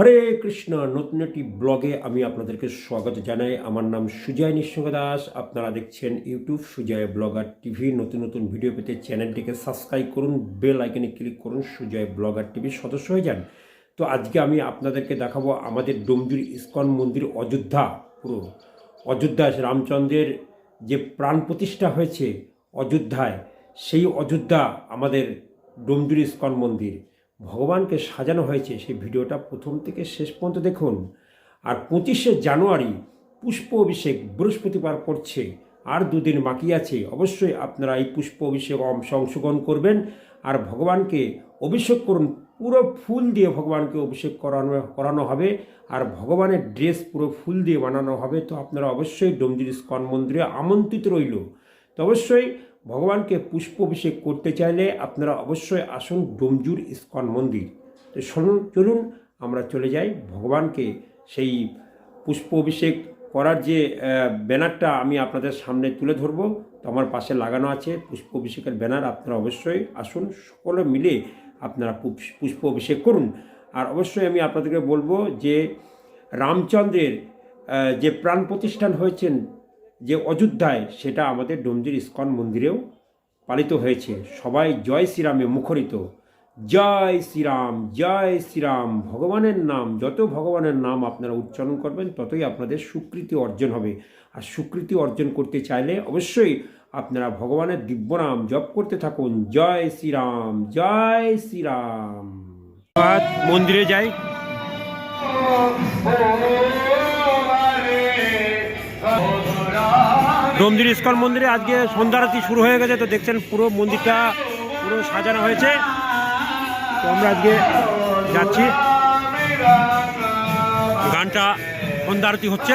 হরে কৃষ্ণ, নতুন একটি ব্লগে আমি আপনাদেরকে স্বাগত জানাই। আমার নাম সুজয় নিঃসঙ্গ দাস। আপনারা দেখছেন ইউটিউব সুজয় ব্লগার টিভি। নতুন নতুন ভিডিও পেতে চ্যানেলটিকে সাবস্ক্রাইব করুন, বেল আইকনে ক্লিক করুন, সুজয় ব্লগার টিভির সদস্য হয়ে যান। তো আজকে আমি আপনাদেরকে দেখাবো আমাদের ডোমজুর ইস্কন মন্দির অযোধ্যা, পুরো অযোধ্যায়। রামচন্দ্রের যে প্রাণ প্রতিষ্ঠা হয়েছে অযোধ্যায়, সেই অযোধ্যা আমাদের ডোমজুর ইস্কন মন্দির। ভগবানকে সাজানো হয়েছে। সেই ভিডিওটা প্রথম থেকে শেষ পর্যন্ত দেখুন। আর পঁচিশে জানুয়ারি পুষ্প অভিষেক বৃহস্পতিবার পড়ছে আর দুদিন বাকি আছে। অবশ্যই আপনারা এই পুষ্প অভিষেক অংশ অংশগ্রহণ করবেন। আর ভগবানকে অভিষেক করুন। পুরো ফুল দিয়ে ভগবানকে অভিষেক করানো করানো হবে। আর ভগবানের ড্রেস পুরো ফুল দিয়ে বানানো হবে। তো আপনারা অবশ্যই ডোমজুর ইস্কন মন্দিরে আমন্ত্রিত রইল। তো অবশ্যই ভগবানকে পুষ্প অভিষেক করতে চাইলে আপনারা অবশ্যই আসুন ডোমজুর ইস্কন মন্দির। তো শুনুন চলুন, আমরা চলে যাই ভগবানকে। সেই পুষ্প অভিষেক করার যে ব্যানারটা আমি আপনাদের সামনে তুলে ধরবো। তো আমার পাশে লাগানো আছে পুষ্প অভিষেকের ব্যানার, আপনারা অবশ্যই আসুন, সকলে মিলে আপনারা পুষ- পুষ্প অভিষেক করুন। আর অবশ্যই আমি আপনাদেরকে বলব যে, রামচন্দ্রের যে প্রাণ প্রতিষ্ঠান হয়েছেন যে অযোধ্যায় সেটা আমাদের ডোমজির ইস্কন মন্দিরেও পালিত হয়েছে। সবাই জয় শ্রীরামে মুখরিত। জয় শ্রীরাম জয় শ্রীরাম ভগবানের নাম যত ভগবানের নাম আপনারা উচ্চারণ করবেন ততই আপনাদের স্বীকৃতি অর্জন হবে। আর স্বীকৃতি অর্জন করতে চাইলে অবশ্যই আপনারা ভগবানের দিব্য নাম জপ করতে থাকুন। জয় শ্রীরাম জয় শ্রীরাম। মন্দিরে যাই। ডোমজির ইস্কন মন্দিরে আজকে সন্ধ্যারাতি শুরু হয়ে গেছে তো দেখছেন পুরো মন্দিরটা পুরো সাজানো হয়েছে তো আমরা আজকে যাচ্ছি গানটা সন্ধ্যারতি হচ্ছে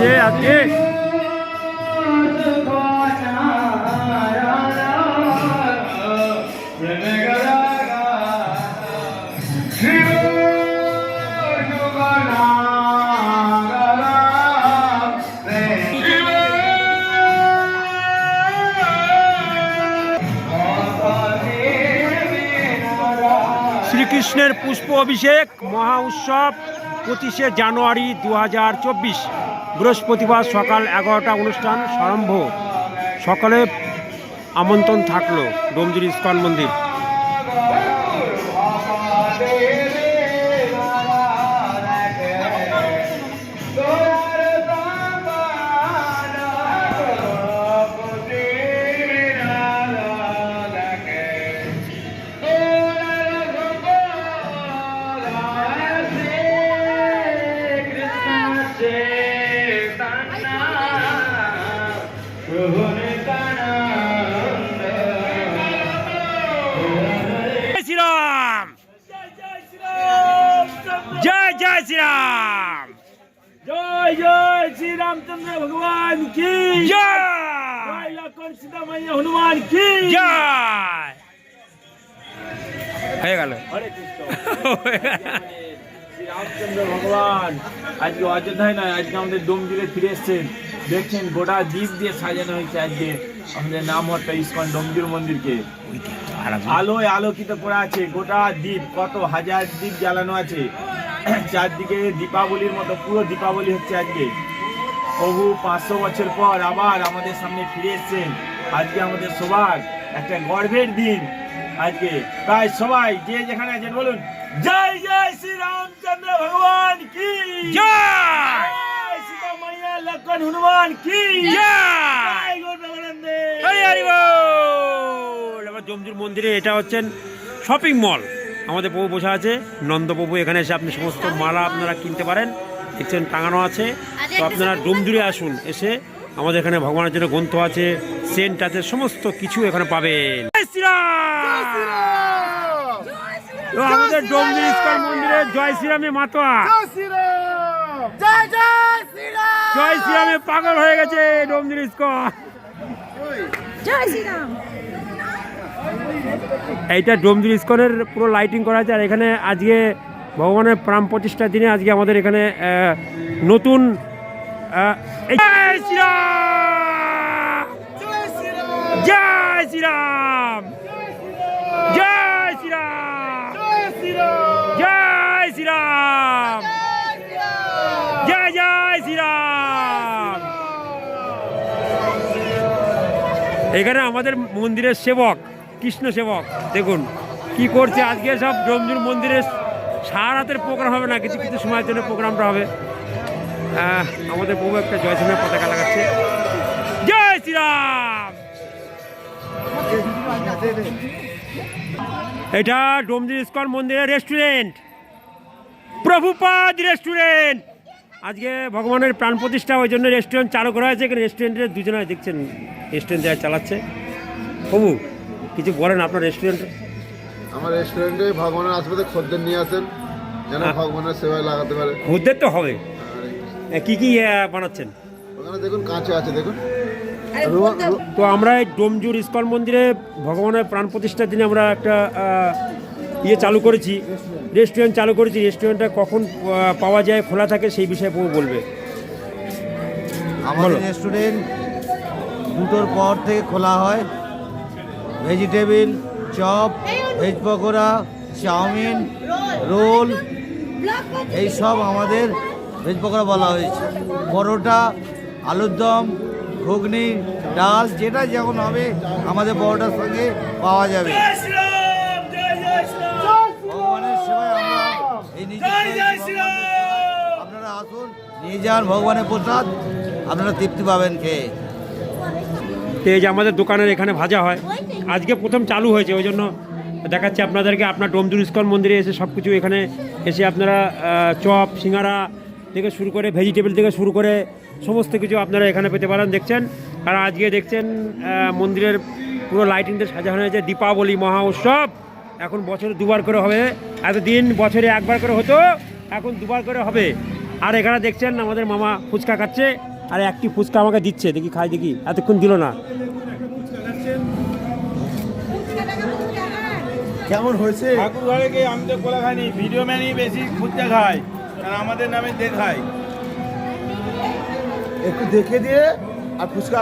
আছে আজকে। শ্রীকৃষ্ণের পুষ্প অভিষেক মহা উৎসব পঁচিশে জানুয়ারি দু হাজার চব্বিশ। বৃহস্পতিবার সকাল এগারোটা অনুষ্ঠান আরম্ভ সকালে আমন্ত্রণ থাকল। ডোমজুর ইস্কন মন্দির। গেল রামচন্দ্র ভগবান, আজকে অযোধ্যায় নয়, আজকে আমাদের ডোমজুড়ে ফিরে এসছেন। দেখছেন গোটা দ্বীপ দিয়ে সাজানো হয়েছে আজকে আমাদের নাম হট্টা ইস্কন ডোমজুর মন্দিরকে। আলোয় আলোকিত করা আছে গোটা দ্বীপ, কত হাজার দ্বীপ জ্বালানো আছে। চারদিকে দীপাবলির মতো, পুরো দীপাবলি হচ্ছে আজকে। প্রভু পাঁচশো বছর পর আবার আমাদের সামনে ফিরে এসছেন। আজকে আমাদের সবার একটা গর্বের দিন। আজকে। তাই সবাই যে যেখানে আছেন বলুন জয় জয় শ্রী রামচন্দ্র ভগবান কি? জয়! জয় সীতা মাইয়া লক্ষণ হনুমান কি? জয়! জমজুর মন্দিরে এটা হচ্ছেন শপিং মল আমাদের প্রভু বসে আছে। নন্দপ্রভু এখানে এসে আপনি সমস্ত মালা আপনারা কিনতে পারেন। দেখছেন টাঙানো আছে। তো আপনারা ডোমজুড়ে আসুন এসে আমাদের এখানে ভগবানের জন্য গ্রন্থ আছে সেন্ট আছে সমস্ত কিছু এখানে পাবেন। জয় শ্রীরাম! আমাদের ডোমজুর ইস্কন মন্দিরে জয় শ্রীরামে মাতোয়া। জয় জয় শ্রীরাম পাগল হয়ে গেছে ডোমজুর ইস্কন জয় শ্রীরাম এইটা ডোমজুর ইস্কনের পুরো লাইটিং করা আছে আর এখানে আজকে ভগবানের প্রাণ প্রতিষ্ঠার দিনে আজকে আমাদের এখানে নতুন জয় শ্রীরাম! জয় শ্রীরাম! জয় শ্রীরাম! জয় শ্রীরাম! জয় জয় শ্রীরাম! এখানে আমাদের মন্দিরের সেবক, কৃষ্ণ সেবক, দেখুন, কি করছে? আজকে সব ডোমজুর মন্দিরের সারা রাতের প্রোগ্রাম হবে না, কিছু কিছু সময়ের জন্য প্রোগ্রামটা হবে। আমাদের প্রভু একটা জয়সিংহের পতাকা লাগাচ্ছে। জয় শ্রীরাম! এটা ডোমজুর ইস্কন মন্দিরের রেস্টুরেন্ট প্রভুপাদ রেস্টুরেন্ট আজকে ভগবানের প্রাণ প্রতিষ্ঠা ওই জন্য রেস্টুরেন্ট চালু করা হয়েছে এখানে রেস্টুরেন্টের দুজনে দেখছেন রেস্টুরেন্ট যারা চালাচ্ছে। প্রভু কিছু বলেন আপনার রেস্টুরেন্টে আমার রেস্টুরেন্টে ভগবানের আশীর্বাদে খদ্দের নিয়ে আসেন যেন হ্যাঁ। ভগবানের সেবায় লাগাতে পারে। খদ্দের তো হবে। কি কি বানাচ্ছেন? ওখানে দেখুন কাঁচে আছে দেখুন। তো আমরা এই ডোমজুর ইস্কন মন্দিরে ভগবানের প্রাণ প্রতিষ্ঠার দিনে আমরা একটা ইয়ে চালু করেছি রেস্টুরেন্ট চালু করেছি। রেস্টুরেন্টটা কখন পাওয়া যায় খোলা থাকে সেই বিষয়ে বলবে। আমাদের রেস্টুরেন্ট দুটোর পর থেকে খোলা হয়। Vegetable chop veg pakora chowmein roll এই সব আমাদের ভেজ পকোড়া বলা হয়েছে। পরোটা আলুর দম ঘুগনি ডাল যেটা যেমন হবে আমাদের পরোটার সঙ্গে পাওয়া যাবে। ভগবানের সেবায় আমরা এই আপনারা আসুন নিয়ে যান ভগবানের প্রসাদ আপনারা তৃপ্তি পাবেন খেয়ে। তো এই যে আমাদের দোকানের এখানে ভাজা হয়। আজকে প্রথম চালু হয়েছে ওই জন্য দেখাচ্ছি আপনাদেরকে। আপনার ডোমজুর ইস্কন মন্দিরে এসে সব কিছু এখানে এসে আপনারা চপ সিঙ্গারা থেকে শুরু করে ভেজিটেবল থেকে শুরু করে সমস্ত কিছু আপনারা এখানে পেতে পারেন দেখছেন? আর আজকে দেখছেন মন্দিরের পুরো লাইটিং দিয়ে সাজানো হয়েছে দীপাবলি মহা উৎসব। এখন বছরে দুবার করে হবে। এতদিন বছরে একবার করে হতো এখন দুবার করে হবে। আর এখানে দেখছেন আমাদের মামা ফুচকা খাচ্ছে আর একটি ফুচকা আমাকে দিচ্ছে। দেখি খাই দেখি এতক্ষণ দিল না। কেমন হয়েছে? ঠাকুর ঘরে গিয়ে আমি তো কোলা খাইনি ভিডিও ম্যানই বেশি খুঁজতে খায় আর আমাদের নামে দেখায় একটু দেখে দিয়ে আর ফুচকা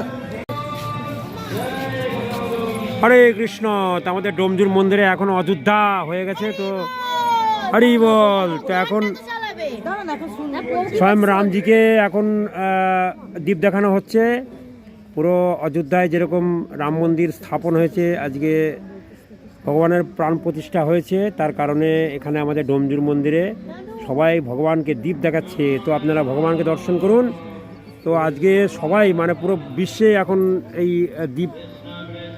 হরে কৃষ্ণ তো আমাদের ডোমজুর মন্দিরে এখন অযোধ্যা হয়ে গেছে তো হরি বল তো এখন স্বয়ং রামজিকে এখন আহ, দ্বীপ দেখানো হচ্ছে। পুরো অযোধ্যায় যেরকম রাম মন্দির স্থাপন হয়েছে আজকে ভগবানের প্রাণ প্রতিষ্ঠা হয়েছে তার কারণে এখানে আমাদের ডোমজুর মন্দিরে সবাই ভগবানকে দ্বীপ দেখাচ্ছে। তো আপনারা ভগবানকে দর্শন করুন। তো আজকে সবাই মানে পুরো বিশ্বে এখন এই দ্বীপ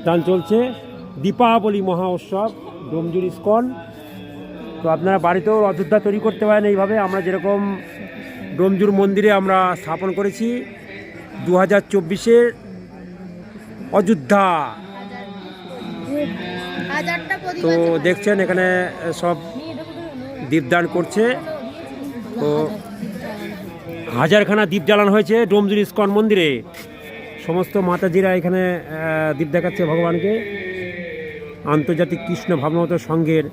দান চলছে। দীপাবলি মহা উৎসব ডোমজুর ইস্কন। তো আপনারা বাড়িতেও অযোধ্যা তৈরি করতে পারেন এইভাবে। আমরা যেরকম ডোমজুর মন্দিরে আমরা স্থাপন করেছি দু হাজার চব্বিশের অযোধ্যা। তো দেখছেন এখানে সব দীপদান করছে। তো হাজারখানা দীপ জ্বালানো হয়েছে ডোমজুর ইস্কন মন্দিরে। সমস্ত মাতাজিরা এখানে দীপ দেখাচ্ছে ভগবানকে। আন্তর্জাতিক কৃষ্ণ ভাবনামত সংঘের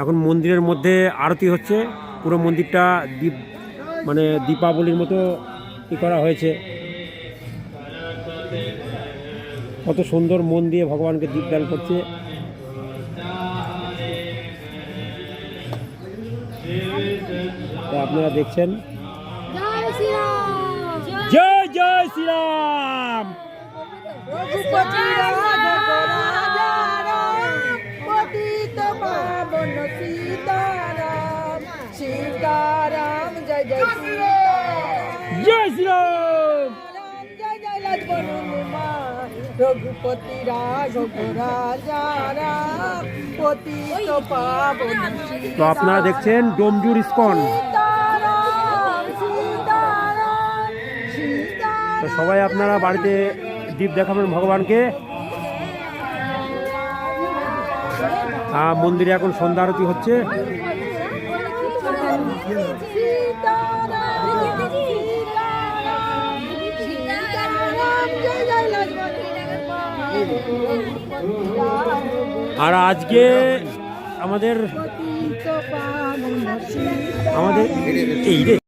এখন মন্দিরের মধ্যে আরতি হচ্ছে। পুরো মন্দিরটা দীপ মানে দীপাবলির মতো ই করা হয়েছে। কত সুন্দর মন দিয়ে ভগবানকে দীপদান করছে। আপনারা দেখছেন জয় শ্রীরাম জয় জয় শ্রীরাম রঘুপতি রাঘব রাজারাম পতিত পাবন সীতারাম সীতারাম জয় জয় শ্রীরাম জয় শ্রীরাম রাম জয় জয় লক্ষ্মণ হনুমান রঘুপতি রাঘব রাজারাম পতিত পাবন তো আপনারা দেখছেন ডোমজুর ইস্কন তো সবাই আপনারা বাড়িতে দীপ দেখাবেন ভগবানকে। মন্দিরে এখন সন্ধ্যা আরতি হচ্ছে। আর আজকে আমাদের আমাদের এই রে